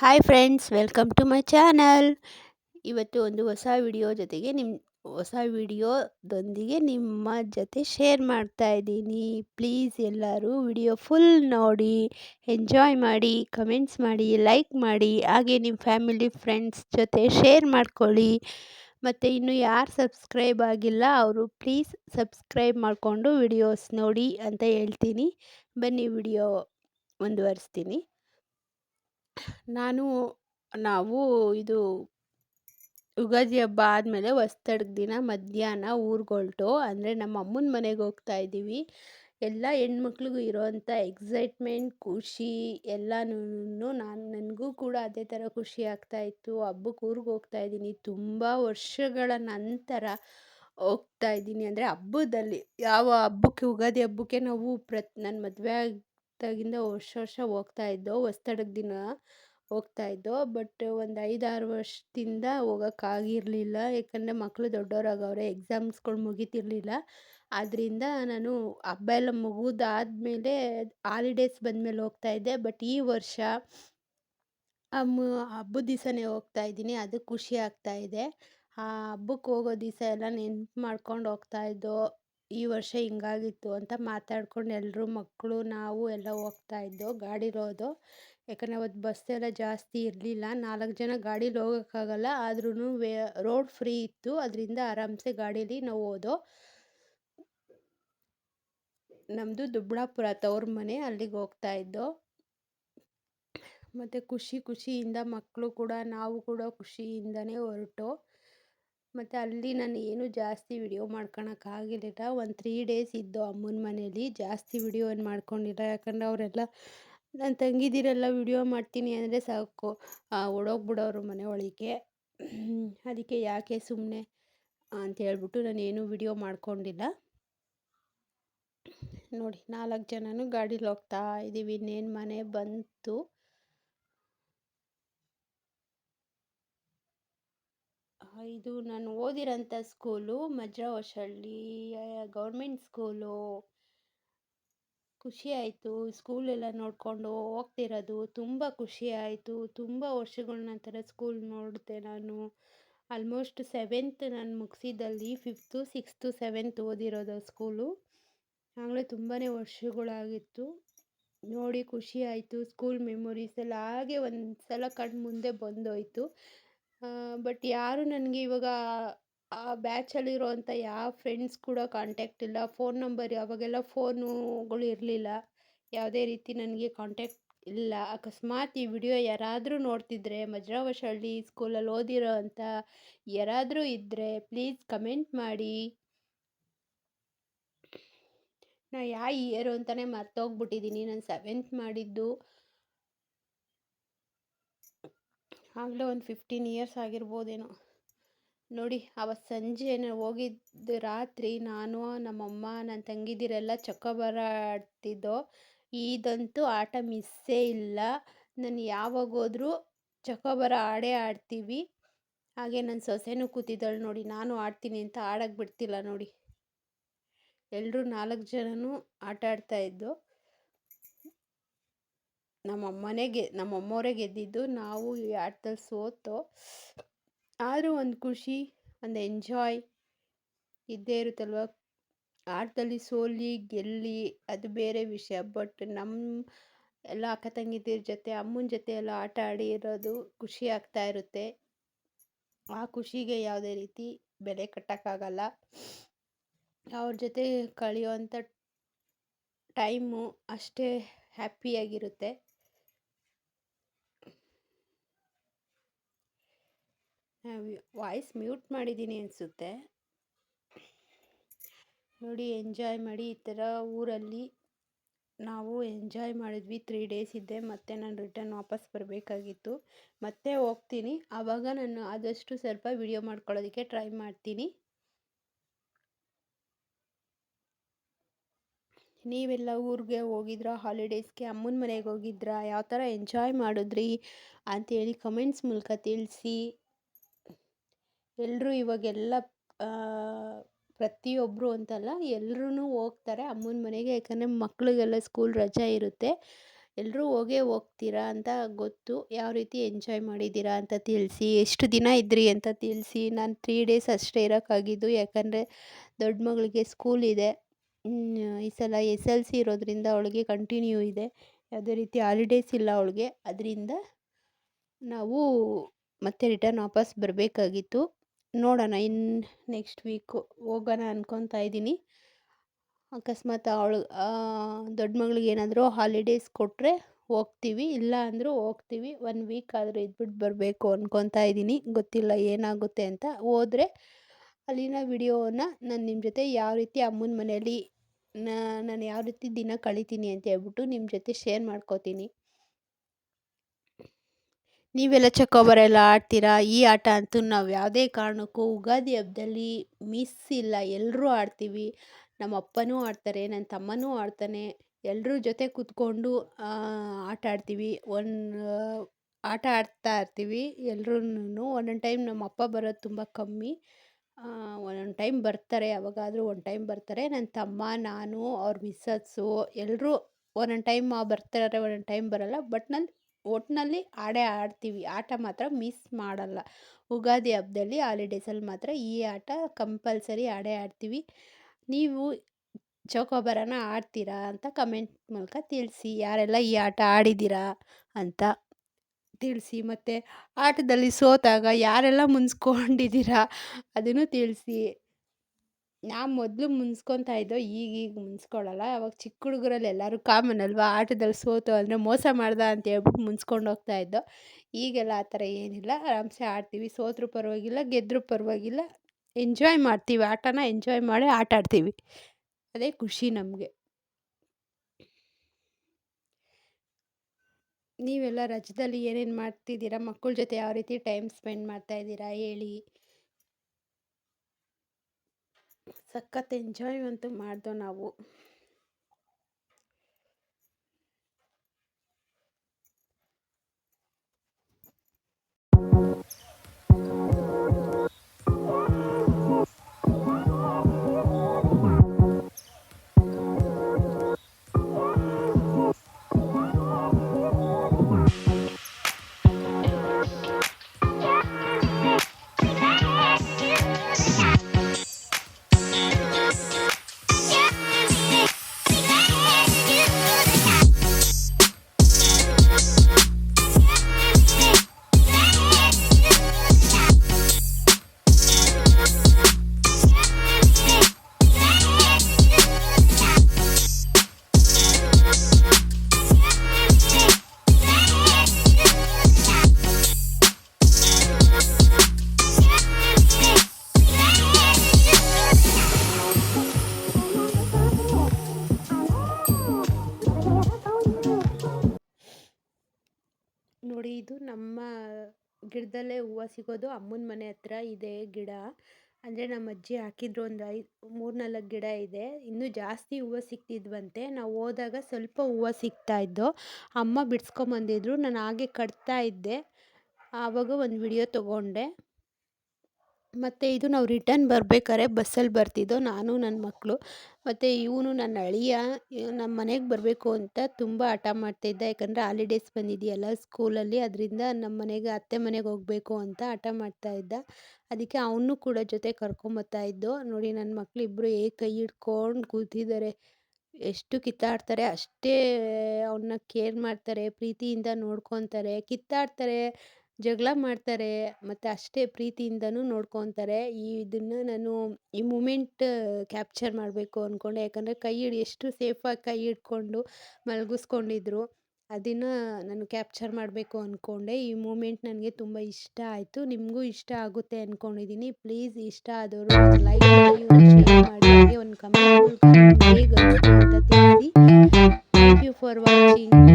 Hi friends welcome to my channel ಇವತ್ತು ಒಂದು ಹೊಸ ವಿಡಿಯೋ ಜೊತೆಗೆ ನಿಮ್ಮ ಹೊಸ ವಿಡಿಯೋದೊಂದಿಗೆ ನಿಮ್ಮ ಜೊತೆ ಶೇರ್ ಮಾಡ್ತಾ ಇದ್ದೀನಿ. ಪ್ಲೀಸ್ ಎಲ್ಲರೂ ವಿಡಿಯೋ ಫುಲ್ ನೋಡಿ ಎಂಜಾಯ್ ಮಾಡಿ ಕಮೆಂಟ್ಸ್ ಮಾಡಿ ಲೈಕ್ ಮಾಡಿ, ಹಾಗೆ ನಿಮ್ಮ ಫ್ಯಾಮಿಲಿ ಫ್ರೆಂಡ್ಸ್ ಜೊತೆ ಶೇರ್ ಮಾಡ್ಕೊಳ್ಳಿ. ಮತ್ತು ಇನ್ನು ಯಾರು ಸಬ್ಸ್ಕ್ರೈಬ್ ಆಗಿಲ್ಲ, ಅವರು ಪ್ಲೀಸ್ ಸಬ್ಸ್ಕ್ರೈಬ್ ಮಾಡಿಕೊಂಡು ವಿಡಿಯೋಸ್ ನೋಡಿ ಅಂತ ಹೇಳ್ತೀನಿ. ಬನ್ನಿ ವಿಡಿಯೋ ಮುಂದುವರಿಸ್ತೀನಿ ನಾನು ನಾವು ಇದು ಯುಗಾದಿ ಹಬ್ಬ ಆದಮೇಲೆ ಹೊಸ್ದಡ್ಗ ದಿನ ಮಧ್ಯಾಹ್ನ ಊರ್ಗೊಳ್ಟು, ಅಂದರೆ ನಮ್ಮ ಅಮ್ಮನ ಮನೆಗೆ ಹೋಗ್ತಾ ಇದ್ದೀವಿ. ಎಲ್ಲ ಹೆಣ್ಮಕ್ಳಿಗೂ ಇರೋವಂಥ ಎಕ್ಸೈಟ್ಮೆಂಟ್ ಖುಷಿ ಎಲ್ಲನೂ ನಾನು, ನನಗೂ ಕೂಡ ಅದೇ ಥರ ಖುಷಿ ಆಗ್ತಾ ಇತ್ತು. ಹಬ್ಬಕ್ಕೆ ಊರಿಗೆ ಹೋಗ್ತಾ ಇದ್ದೀನಿ. ತುಂಬ ವರ್ಷಗಳ ನಂತರ ಹೋಗ್ತಾ ಇದ್ದೀನಿ. ಅಂದರೆ ಹಬ್ಬದಲ್ಲಿ ಯಾವ ಹಬ್ಬಕ್ಕೆ, ಯುಗಾದಿ ಹಬ್ಬಕ್ಕೆ ನಾವು ಪ್ರತ್ ನನ್ನ ಮದುವೆ ಆಗಿದ್ದಾಗಿಂದ ವರ್ಷ ವರ್ಷ ಹೋಗ್ತಾ ಇದ್ದೋ ಹೊಸ್ತಡದ ದಿನ ಹೋಗ್ತಾ ಇದ್ದೋ, ಬಟ್ ಒಂದು ಐದಾರು ವರ್ಷದಿಂದ ಹೋಗೋಕ್ಕಾಗಿರಲಿಲ್ಲ ಯಾಕಂದರೆ ಮಕ್ಕಳು ದೊಡ್ಡವರಾಗವ್ರೆ ಎಕ್ಸಾಮ್ಸ್ಗಳು ಮುಗೀತಿರ್ಲಿಲ್ಲ. ಆದ್ದರಿಂದ ನಾನು ಹಬ್ಬ ಎಲ್ಲ ಮುಗಿದಾದ್ಮೇಲೆ ಹಾಲಿಡೇಸ್ ಬಂದಮೇಲೆ ಹೋಗ್ತಾ ಇದ್ದೆ. ಬಟ್ ಈ ವರ್ಷ ಹಬ್ಬದ ದಿವಸನೇ ಹೋಗ್ತಾ ಇದ್ದೀನಿ. ಅದು ಖುಷಿ ಆಗ್ತಾ ಇದೆ. ಆ ಹಬ್ಬಕ್ಕೆ ಹೋಗೋ ದಿವಸ ಎಲ್ಲ ನೆನ್ಪು ಮಾಡ್ಕೊಂಡು ಹೋಗ್ತಾ ಇದ್ದೋ ಈ ವರ್ಷ ಹಿಂಗಾಗಿತ್ತು ಅಂತ ಮಾತಾಡ್ಕೊಂಡು ಎಲ್ಲರೂ ಮಕ್ಕಳು, ನಾವು ಎಲ್ಲ ಹೋಗ್ತಾ ಇದ್ದೋ ಇರೋದು. ಯಾಕಂದರೆ ಅವತ್ತು ಬಸ್ ಎಲ್ಲ ಜಾಸ್ತಿ ಇರಲಿಲ್ಲ. ನಾಲ್ಕು ಜನ ಗಾಡೀಲಿ ಹೋಗೋಕ್ಕಾಗಲ್ಲ. ಆದ್ರೂ ವೇ ರೋಡ್ ಫ್ರೀ ಇತ್ತು. ಅದರಿಂದ ಆರಾಮ್ಸೆ ಗಾಡೀಲಿ ನಾವು ಹೋದೋ. ನಮ್ಮದು ದುಬ್ಳಾಪುರ ತವ್ರ ಮನೆ, ಅಲ್ಲಿಗೆ ಹೋಗ್ತಾ ಇದ್ದೋ. ಮತ್ತು ಖುಷಿ ಖುಷಿಯಿಂದ ಮಕ್ಕಳು ಕೂಡ, ನಾವು ಕೂಡ ಖುಷಿಯಿಂದನೇ ಹೊರಟೋ. ಮತ್ತು ಅಲ್ಲಿ ನಾನು ಏನು ಜಾಸ್ತಿ ವಿಡಿಯೋ ಮಾಡ್ಕೊಳಕ್ಕಾಗಿರಲಿಲ್ಲ ಒಂದು ತ್ರೀ ಡೇಸ್ ಇದ್ದು ಅಮ್ಮನ ಮನೇಲಿ ಜಾಸ್ತಿ ವಿಡಿಯೋ ಏನು ಮಾಡ್ಕೊಂಡಿಲ್ಲ. ಯಾಕಂದರೆ ಅವರೆಲ್ಲ ನನ್ನ ತಂಗಿದಿರೆಲ್ಲ ವಿಡಿಯೋ ಮಾಡ್ತೀನಿ ಅಂದರೆ ಸಾಕು. ಓಡೋಗ್ಬಿಡೋರು ಮನೆ ಒಳಗೆ. ಅದಕ್ಕೆ ಯಾಕೆ ಸುಮ್ಮನೆ ಅಂತ ಹೇಳ್ಬಿಟ್ಟು ನಾನೇನು ವಿಡಿಯೋ ಮಾಡ್ಕೊಂಡಿಲ್ಲ. ನೋಡಿ ನಾಲ್ಕು ಜನನೂ ಗಾಡೀಲಿ ಹೋಗ್ತಾ ಇದ್ದೀವಿ ಇನ್ನೇನು ಮನೆ ಬಂತು. ಇದು ನಾನು ಓದಿರೋಂಥ school Majra Hosalli government school. ಖುಷಿ ಆಯಿತು. ಸ್ಕೂಲೆಲ್ಲ ನೋಡಿಕೊಂಡು ಹೋಗ್ತಿರೋದು ತುಂಬ ಖುಷಿ ಆಯಿತು. ತುಂಬ ವರ್ಷಗಳ ನಂತರ ಸ್ಕೂಲ್ ನೋಡಿದೆ ನಾನು. ಆಲ್ಮೋಸ್ಟ್ ಸೆವೆಂತ್ ನಾನು ಮುಗಿಸಿದಲ್ಲಿ ಫಿಫ್ತು, ಸಿಕ್ಸ್ತು, ಸೆವೆಂತ್ ಓದಿರೋದು ಸ್ಕೂಲು. ಆಗಲೇ ತುಂಬಾ ವರ್ಷಗಳಾಗಿತ್ತು. ನೋಡಿ ಖುಷಿ ಆಯಿತು. ಸ್ಕೂಲ್ ಮೆಮೊರೀಸ್ ಎಲ್ಲ ಹಾಗೆ ಒಂದು ಸಲ ಕಣ್ಣು ಮುಂದೆ ಬಂದೋಯ್ತು. ಬಟ್ ಯಾರು ನನಗೆ ಇವಾಗ ಆ ಬ್ಯಾಚಲ್ಲಿರುವಂಥ ಯಾವ ಫ್ರೆಂಡ್ಸ್ ಕೂಡ ಕಾಂಟ್ಯಾಕ್ಟ್ ಇಲ್ಲ. ಫೋನ್ ನಂಬರ್ ಅವಾಗೆಲ್ಲ ಫೋನುಗಳು ಇರಲಿಲ್ಲ. ಯಾವುದೇ ರೀತಿ ನನಗೆ ಕಾಂಟ್ಯಾಕ್ಟ್ ಇಲ್ಲ. ಅಕಸ್ಮಾತ್ ಈ ವಿಡಿಯೋ ಯಾರಾದರೂ ನೋಡ್ತಿದ್ರೆ, ಮಜ್ರಾವಶಹಳ್ಳಿ ಸ್ಕೂಲಲ್ಲಿ ಓದಿರೋ ಅಂಥ ಯಾರಾದರೂ ಇದ್ದರೆ ಪ್ಲೀಸ್ ಕಮೆಂಟ್ ಮಾಡಿ. ನಾ ಯಾವ ಇಯರು ಅಂತಲೇ ಮರ್ತೋಗ್ಬಿಟ್ಟಿದ್ದೀನಿ ನಾನು ಸೆವೆಂತ್ ಮಾಡಿದ್ದು. ಆಗಲೇ ಒಂದು ಫಿಫ್ಟೀನ್ ಇಯರ್ಸ್ ಆಗಿರ್ಬೋದೇನೋ. ನೋಡಿ ಅವತ್ತು ಸಂಜೆ ಹೋಗಿದ್ದು ರಾತ್ರಿ ನಾನು, ನಮ್ಮಮ್ಮ ನನ್ನ ತಂಗಿದಿರೆಲ್ಲ ಚಕ್ಕಬರ ಆಡ್ತಿದ್ದೋ ಇದಂತೂ ಆಟ ಮಿಸ್ಸೇ ಇಲ್ಲ. ನಾನು ಯಾವಾಗ ಹೋದ್ರೂ ಆಡೇ ಆಡ್ತೀವಿ. ಹಾಗೆ ನನ್ನ ಸೊಸೆನೂ ಕೂತಿದ್ದಾಳೆ ನೋಡಿ, ನಾನು ಆಡ್ತೀನಿ ಅಂತ ಆಡೋಕ್ಕೆ ಬಿಡ್ತಿಲ್ಲ ನೋಡಿ. ಎಲ್ಲರೂ ನಾಲ್ಕು ಜನನೂ ಆಟ ಆಡ್ತಾಯಿದ್ದೋ ನಮ್ಮಮ್ಮನೇ ಗೆ ನಮ್ಮಮ್ಮವರೇ ಗೆದ್ದಿದ್ದು ನಾವು ಈ ಆಟದಲ್ಲಿ ಸೋತು. ಆದರೂ ಒಂದು ಖುಷಿ, ಒಂದು ಎಂಜಾಯ್ ಇದ್ದೇ ಇರುತ್ತಲ್ವ? ಆಟದಲ್ಲಿ ಸೋಲಿ, ಗೆಲ್ಲಿ ಅದು ಬೇರೆ ವಿಷಯ. ಬಟ್ ನಮ್ಮ ಎಲ್ಲ ಅಕ್ಕ ತಂಗಿದಿರ ಜೊತೆ, ಅಮ್ಮನ ಜೊತೆ ಎಲ್ಲ ಆಟ ಆಡಿ ಇರೋದು ಖುಷಿ ಆಗ್ತಾ ಇರುತ್ತೆ. ಆ ಖುಷಿಗೆ ಯಾವುದೇ ರೀತಿ ಬೆಲೆ ಕಟ್ಟೋಕ್ಕಾಗಲ್ಲ. ಅವ್ರ ಜೊತೆ ಕಳೆಯುವಂಥ ಟೈಮು ಅಷ್ಟೇ ಹ್ಯಾಪಿಯಾಗಿರುತ್ತೆ ವಾಯ್ಸ್ ಮ್ಯೂಟ್ ಮಾಡಿದ್ದೀನಿ ಅನಿಸುತ್ತೆ. ನೋಡಿ ಎಂಜಾಯ್ ಮಾಡಿ ಈ ಥರ ಊರಲ್ಲಿ ನಾವು ಎಂಜಾಯ್ ಮಾಡಿದ್ವಿ. ತ್ರೀ ಡೇಸ್ ಇದ್ದೆ ಮತ್ತೆ ನಾನು ರಿಟರ್ನ್ ವಾಪಸ್ ಬರಬೇಕಾಗಿತ್ತು. ಮತ್ತೆ ಹೋಗ್ತೀನಿ. ಆವಾಗ ನಾನು ಆದಷ್ಟು ಸ್ವಲ್ಪ ವಿಡಿಯೋ ಮಾಡ್ಕೊಳ್ಳೋದಕ್ಕೆ ಟ್ರೈ ಮಾಡ್ತೀನಿ. ನೀವೆಲ್ಲ ಊರಿಗೆ ಹೋಗಿದ್ರಾ? ಹಾಲಿಡೇಸ್ಗೆ ಅಮ್ಮನ ಮನೆಗೆ ಹೋಗಿದ್ರಾ? ಯಾವ ಥರ ಎಂಜಾಯ್ ಮಾಡಿದ್ರಿ? ಅಂತೇಳಿ ಕಮೆಂಟ್ಸ್ ಮೂಲಕ ತಿಳಿಸಿ. ಎಲ್ಲರೂ ಇವಾಗೆಲ್ಲ ಪ್ರತಿಯೊಬ್ಬರು ಅಂತಲ್ಲ ಎಲ್ರೂ ಹೋಗ್ತಾರೆ. ಅಮ್ಮನ ಮನೆಗೆ ಯಾಕಂದರೆ ಮಕ್ಕಳಿಗೆಲ್ಲ ಸ್ಕೂಲ್ ರಜೆ ಇರುತ್ತೆ. ಎಲ್ಲರೂ ಹೋಗೇ ಹೋಗ್ತೀರಾ ಅಂತ ಗೊತ್ತು. ಯಾವ ರೀತಿ ಎಂಜಾಯ್ ಮಾಡಿದ್ದೀರಾ ಅಂತ ತಿಳಿಸಿ. ಎಷ್ಟು ದಿನ ಇದ್ರಿ ಅಂತ ತಿಳಿಸಿ. ನಾನು ತ್ರೀ ಡೇಸ್ ಅಷ್ಟೇ ಇರೋಕ್ಕಾಗಿದ್ದು. ಯಾಕಂದರೆ ದೊಡ್ಡ ಮಗಳಿಗೆ ಸ್ಕೂಲ್ ಇದೆ. ಈ ಸಲ ಎಸ್ ಎಲ್ ಸಿ ಇರೋದ್ರಿಂದ ಅವಳಿಗೆ ಕಂಟಿನ್ಯೂ ಇದೆ. ಯಾವುದೇ ರೀತಿ ಹಾಲಿಡೇಸ್ ಇಲ್ಲ ಅವಳಿಗೆ. ಅದರಿಂದ ನಾವು ಮತ್ತೆ ರಿಟರ್ನ್ ವಾಪಸ್ ಬರಬೇಕಾಗಿತ್ತು. ನೋಡೋಣ ಇನ್ನು ನೆಕ್ಸ್ಟ್ ವೀಕು ಹೋಗೋಣ ಅನ್ಕೊತಾ ಇದ್ದೀನಿ. ಅಕಸ್ಮಾತ್ ಅವಳು ದೊಡ್ಡ ಮಗಳಿಗೆ ಏನಾದರೂ ಹಾಲಿಡೇಸ್ ಕೊಟ್ಟರೆ ಹೋಗ್ತೀವಿ, ಇಲ್ಲ ಅಂದರೂ ಹೋಗ್ತೀವಿ. ಒನ್ ವೀಕ್ ಆದರೂ ಇದ್ಬಿಟ್ಟು ಬರಬೇಕು ಅನ್ಕೊತಾ ಇದ್ದೀನಿ. ಗೊತ್ತಿಲ್ಲ ಏನಾಗುತ್ತೆ ಅಂತ. ಹೋದರೆ ಅಲ್ಲಿನ ವಿಡಿಯೋನ ನಾನು ನಿಮ್ಮ ಜೊತೆ ಯಾವ ರೀತಿ ಅಮ್ಮನ ಮನೆಯಲ್ಲಿ ನಾನು ಯಾವ ರೀತಿ ದಿನ ಕಳಿತೀನಿ ಅಂತ ಹೇಳ್ಬಿಟ್ಟು ನಿಮ್ಮ ಜೊತೆ ಶೇರ್ ಮಾಡ್ಕೋತೀನಿ. ನೀವೆಲ್ಲ ಚಕ್ಕೋಬರ ಎಲ್ಲ ಆಡ್ತೀರಾ? ಈ ಆಟ ಅಂತೂ ನಾವು ಯಾವುದೇ ಕಾರಣಕ್ಕೂ ಉಗಾದಿ ಹಬ್ಬದಲ್ಲಿ ಮಿಸ್ ಇಲ್ಲ. ಎಲ್ಲರೂ ಆಡ್ತೀವಿ. ನಮ್ಮ ಅಪ್ಪನೂ ಆಡ್ತಾರೆ ನನ್ನ ತಮ್ಮನೂ ಆಡ್ತಾನೆ. ಎಲ್ಲರೂ ಜೊತೆ ಕೂತ್ಕೊಂಡು ಆಟ ಆಡ್ತೀವಿ. ಒಂದು, ಆಟ ಆಡ್ತಾ ಇರ್ತೀವಿ. ಎಲ್ರೂ ಒಂದೊಂದು ಟೈಮ್ ನಮ್ಮ ಅಪ್ಪ ಬರೋದು ತುಂಬ ಕಮ್ಮಿ. ಒಂದೊಂದು ಟೈಮ್ ಬರ್ತಾರೆ. ಯಾವಾಗಾದರೂ ಒಂದು ಟೈಮ್ ಬರ್ತಾರೆ. ನನ್ನ ತಮ್ಮ, ನಾನು, ಅವ್ರ ಮಿಸ್ಸಸ್ಸು ಎಲ್ಲರೂ ಒಂದೊಂದು ಟೈಮ್ ಬರ್ತಾರೆ. ಒಂದೊಂದು ಟೈಮ್ ಬರೋಲ್ಲ. ಬಟ್ ನಾನು ಒಟ್ಟಿನಲ್ಲಿ ಆಡೇ ಆಡ್ತೀವಿ. ಆಟ ಮಾತ್ರ ಮಿಸ್ ಮಾಡಲ್ಲ. ಉಗಾದಿ ಹಬ್ಬದಲ್ಲಿ ಹಾಲಿಡೇಸಲ್ಲಿ ಮಾತ್ರ ಈ ಆಟ ಕಂಪಲ್ಸರಿ ಆಡೇ ಆಡ್ತೀವಿ. ನೀವು ಚೌಕಾಬಾರನ ಆಡ್ತೀರಾ ಅಂತ ಕಮೆಂಟ್ ಮೂಲಕ ತಿಳಿಸಿ. ಯಾರೆಲ್ಲ ಈ ಆಟ ಆಡಿದ್ದೀರಾ ಅಂತ ತಿಳಿಸಿ. ಮತ್ತು ಆಟದಲ್ಲಿ ಸೋತಾಗ ಯಾರೆಲ್ಲ ಮುನ್ಸ್ಕೊಂಡಿದ್ದೀರಾ ಅದನ್ನು ತಿಳಿಸಿ. ನಾ ಮೊದಲು ಮುನ್ಸ್ಕೊತಾ ಇದ್ದೋ ಈಗೀಗ ಮುನ್ಸ್ಕೊಳ್ಳಲ್ಲ ಅವಾಗ ಚಿಕ್ಕ ಹುಡುಗರಲ್ಲಿ ಎಲ್ಲರೂ ಕಾಮನ್ ಅಲ್ವಾ? ಆಟದಲ್ಲಿ ಸೋತು ಅಂದರೆ ಮೋಸ ಮಾಡ್ದ ಅಂತ ಹೇಳ್ಬಿಟ್ಟು ಮುನ್ಸ್ಕೊಂಡು ಹೋಗ್ತಾ ಇದ್ದೋ. ಈಗೆಲ್ಲ ಆ ಥರ ಏನಿಲ್ಲ. ಆರಾಮ್ಸೆ ಆಡ್ತೀವಿ. ಸೋತರೂ ಪರವಾಗಿಲ್ಲ ಗೆದ್ದರೂ ಪರವಾಗಿಲ್ಲ. ಎಂಜಾಯ್ ಮಾಡ್ತೀವಿ. ಆಟನ ಎಂಜಾಯ್ ಮಾಡಿ ಆಟ ಆಡ್ತೀವಿ. ಅದೇ ಖುಷಿ ನಮಗೆ. ನೀವೆಲ್ಲ ರಜದಲ್ಲಿ ಏನೇನು ಮಾಡ್ತಿದ್ದೀರಾ? ಮಕ್ಕಳ ಜೊತೆ ಯಾವ ರೀತಿ ಟೈಮ್ ಸ್ಪೆಂಡ್ ಮಾಡ್ತಾ ಇದ್ದೀರಾ? ಹೇಳಿ. ಸಖತ್ ಎಂಜಾಯ್ ಅಂತೂ ಮಾಡ್ದೋ ನಾವು. ಗಿಡದಲ್ಲೇ ಹೂವು ಸಿಗೋದು, ಅಮ್ಮನ ಮನೆ ಹತ್ರ ಇದೆ ಗಿಡ. ಅಂದರೆ ನಮ್ಮ ಅಜ್ಜಿ ಹಾಕಿದ್ರು ಒಂದು ಐದು ಮೂರು ನಾಲ್ಕು ಗಿಡ ಇದೆ. ಇನ್ನೂ ಜಾಸ್ತಿ ಹೂವು ಸಿಕ್ತಿದ್ವಂತೆ ನಾವು ಹೋದಾಗ ಸ್ವಲ್ಪ ಹೂವು ಸಿಗ್ತಾಯಿದ್ದು ಅಮ್ಮ ಬಿಡ್ಸ್ಕೊಂಬಂದಿದ್ರು. ನಾನು ಹಾಗೆ ಕಟ್ತಾ ಇದ್ದೆ. ಆವಾಗ ಒಂದು ವಿಡಿಯೋ ತೊಗೊಂಡೆ. ಮತ್ತು ಇದು ನಾವು ರಿಟರ್ನ್ ಬರ್ಬೇಕಾದ್ರೆ ಬಸ್ಸಲ್ಲಿ ಬರ್ತಿದ್ದೋ ನಾನು ನನ್ನ ಮಕ್ಕಳು ಮತ್ತು ಇವನು ನನ್ನ ಅಳಿಯ ನಮ್ಮ ಮನೆಗೆ ಬರಬೇಕು ಅಂತ ತುಂಬ ಹಠ ಮಾಡ್ತಿದ್ದ ಯಾಕಂದರೆ ಹಾಲಿಡೇಸ್ ಬಂದಿದೆಯಲ್ಲ ಸ್ಕೂಲಲ್ಲಿ ಅದರಿಂದ ನಮ್ಮ ಮನೆಗೆ, ಅತ್ತೆ ಮನೆಗೆ ಹೋಗಬೇಕು ಅಂತ ಹಠ ಮಾಡ್ತಾಯಿದ್ದ ಅದಕ್ಕೆ ಅವನು ಕೂಡ ಜೊತೆ ಕರ್ಕೊಂಬತ್ತಾ ಇದ್ದೋ. ನೋಡಿ ನನ್ನ ಮಕ್ಕಳು ಇಬ್ಬರು ಏ ಕೈ ಹಿಡ್ಕೊಂಡು ಕೂತಿದ್ದಾರೆ. ಎಷ್ಟು ಕಿತ್ತಾಡ್ತಾರೆ, ಅಷ್ಟೇ ಅವನ್ನ ಕೇರ್ ಮಾಡ್ತಾರೆ, ಪ್ರೀತಿಯಿಂದ ನೋಡ್ಕೊತಾರೆ, ಕಿತ್ತಾಡ್ತಾರೆ. ಜಗಳ ಮಾಡ್ತಾರೆ, ಮತ್ತು ಅಷ್ಟೇ ಪ್ರೀತಿಯಿಂದನೂ ನೋಡ್ಕೊತಾರೆ. ಈ ಇದನ್ನು ನಾನು ಈ ಮೂಮೆಂಟ್ ಕ್ಯಾಪ್ಚರ್ ಮಾಡಬೇಕು ಅಂದ್ಕೊಂಡೆ ಯಾಕಂದರೆ ಕೈ ಹಿಡಿ ಎಷ್ಟು ಸೇಫಾಗಿ ಕೈ ಹಿಡ್ಕೊಂಡು ಮಲಗಿಸ್ಕೊಂಡಿದ್ರು, ಅದನ್ನು ನಾನು ಕ್ಯಾಪ್ಚರ್ ಮಾಡಬೇಕು ಅಂದ್ಕೊಂಡೆ ಈ ಮೂಮೆಂಟ್ ನನಗೆ ತುಂಬ ಇಷ್ಟ ಆಯಿತು. ನಿಮಗೂ ಇಷ್ಟ ಆಗುತ್ತೆ ಅಂದ್ಕೊಂಡಿದ್ದೀನಿ ಪ್ಲೀಸ್ ಇಷ್ಟ ಆದವರು ಲೈಕ್ ಮಾಡಿ, ಒಂದು ಕಮೆಂಟ್ ಯು ಫಾರ್ ವಾಚಿಂಗ್.